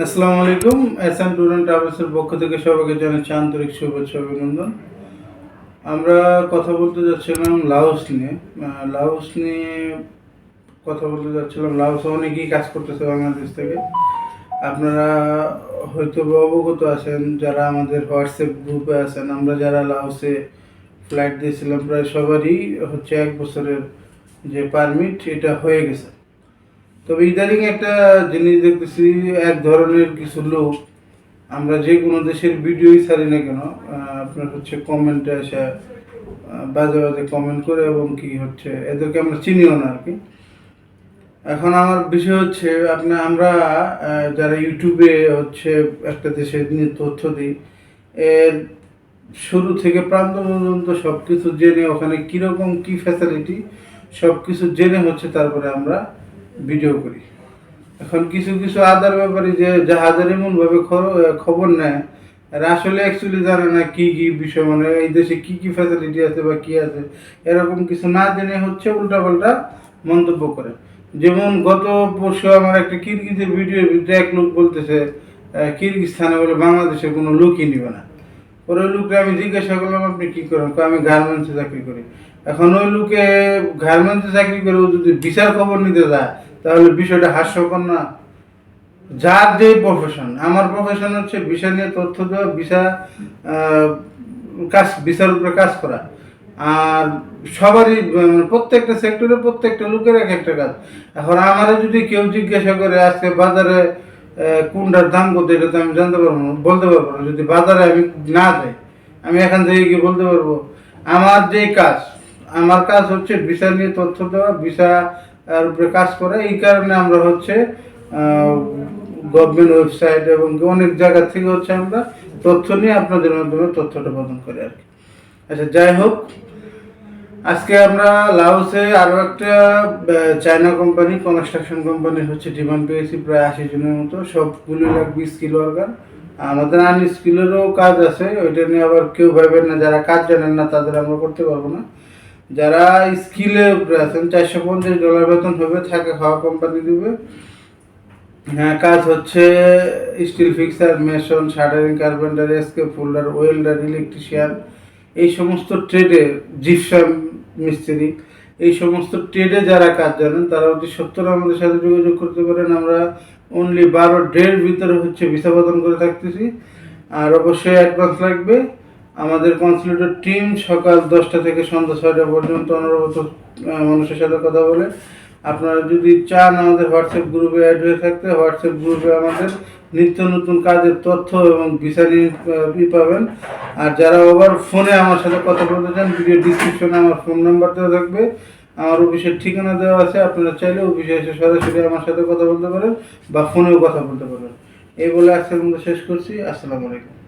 আসসালামু আলাইকুম, S M tour পক্ষ থেকে সবাইকে জানাচ্ছি আন্তরিক শুভেচ্ছা অভিনন্দন। আমরা কথা বলতে যাচ্ছিলাম লাউস নিয়ে। লাউস নিয়ে কথা বলতে যাচ্ছিলাম। লাওসে অনেকেই কাজ করতেছে বাংলাদেশ থেকে। আপনারা হয়তো অবগত আছেন, যারা আমাদের হোয়াটসঅ্যাপ গ্রুপে আছেন, আমরা যারা লাউসে ফ্লাইট দিয়েছিলাম, প্রায় সবারই হচ্ছে এক বছরের যে পারমিট, এটা হয়ে গেছে। তবে ইদানিং একটা জিনিস দেখতেছি, এক ধরনের কিছু লোক, আমরা যে কোনো দেশের ভিডিওই ছাড়ি না কেন আপনার হচ্ছে কমেন্টে এসে বাজে বাজে কমেন্ট করে এবং কি হচ্ছে, এদেরকে আমরা চিনিও না আর কি এখন আমার বিষয় হচ্ছে, আপনি, আমরা যারা ইউটিউবে হচ্ছে একটা দেশের নিয়ে তথ্য দিই, এর শুরু থেকে প্রান্ত পর্যন্ত সব কিছু জেনে, ওখানে কীরকম কী ফ্যাসিলিটি সব কিছু জেনে হচ্ছে, তারপরে আমরা ভিডিও করি। এখন কিছু কিছু আদার ব্যাপারে যে জাহাজের এমনভাবে খবর নেয় আর আসলে অ্যাকচুয়ালি জানে না কী কী বিষয় মানে এই দেশে কী কী ফ্যাসিলিটি আছে বা কী আছে, এরকম কিছু না জেনে হচ্ছে উল্টাপাল্টা মন্তব্য করে। যেমন গত পরশু আমার একটা কিরগিজের ভিতরে এক লোক বলতেছে কিরগিস্তানে বলে বাংলাদেশে কোনো লোকই নিবে না। পরে ওই লোককে আমি জিজ্ঞাসা করলাম আপনি কি করেন? আমি গার্মেন্টসে চাকরি করি। এখন ওই লোকে গার্মেন্টসে চাকরি করে ও যদি বিচার খবর নিতে যায় তাহলে বিষয়টা হাস্যকর না? যার যে প্রফেশন আমার প্রফেশন হচ্ছে ভিসা নিয়ে তথ্য দেওয়া ভিসা কাজ ভিসার উপরে কাজ করা। আর সবারই উম, প্রত্যেকটা সেক্টরে প্রত্যেকটা লোকের এক একটা কাজ। এখন আমারও যদি কেউ জিজ্ঞাসা করে আজকে বাজারে কোনটার দাম কত এটা তো আমি জানতে পারব না। বলতে পারব না। যদি বাজারে আমি না যাই, আমি এখান থেকে গিয়ে বলতে পারব, আমার যে কাজ, আমার কাজ হচ্ছে ভিসা নিয়ে তথ্য দেওয়া, ভিসা এর উপরে কাজ করা। এই কারণে আমরা হচ্ছে গভর্নমেন্ট ওয়েবসাইট এবং অনেক জায়গা থেকে হচ্ছে আমরা তথ্য নিয়ে আপনাদের মাধ্যমে তথ্যটা প্রদান করি আর কি। আচ্ছা যাই হোক আজকে আমরা লাউসে আরও একটা চায়না কোম্পানি কনস্ট্রাকশন কোম্পানি হচ্ছে ডিমান্ড পেয়েছি প্রায় আশি জনের মতো। সবগুলো লাগবে স্কিল ওয়ার্কার আমাদের আন স্কিলেরও কাজ আছে, ওইটা নিয়ে আবার কেউ ভাবেন না, যারা কাজ জানেন না, তাদের আমরা করতে পারব না। যারা স্কিলে উপরে আছেন, চারশো পঞ্চাশ ডলার বেতন হবে, থাকে খাওয়া কোম্পানি দেবে। হ্যাঁ কাজ হচ্ছে steel fixer mason shuttering carpenter scaffolder welder electrician এই সমস্ত ট্রেডে জিপসাম মিস্ত্রি, এই সমস্ত ট্রেডে যারা কাজ জানেন, তারা অতি সত্তর আমাদের সাথে যোগাযোগ করতে পারেন। আমরা অনলি বারো ডের ভিতরে হচ্ছে ভিসা প্রদান করে থাকতেছি। আর অবশ্যই অ্যাডভান্স লাগবে। আমাদের কনসুলেটের টিম সকাল দশটা থেকে সন্ধ্যা ছয়টা পর্যন্ত অনবরত মানুষের সাথে কথা বলে। আপনারা যদি চান আমাদের হোয়াটসঅ্যাপ গ্রুপে অ্যাড হয়ে থাকতে, হোয়াটসঅ্যাপ গ্রুপে আমাদের নিত্য নতুন কাজের তথ্য এবং ই পাবেন। আর যারা আবার ফোনে আমার সাথে কথা বলতে চান, ভিডিও ডিসক্রিপশনে আমার ফোন নাম্বার দেওয়া থাকবে। আমার অফিসের ঠিকানা দেওয়া আছে, আপনারা চাইলে অফিসে এসে সরাসরি আমার সাথে কথা বলতে পারেন বা ফোনেও কথা বলতে পারেন। এই বলে আজকের মধ্যে শেষ করছি। আসসালামু আলাইকুম।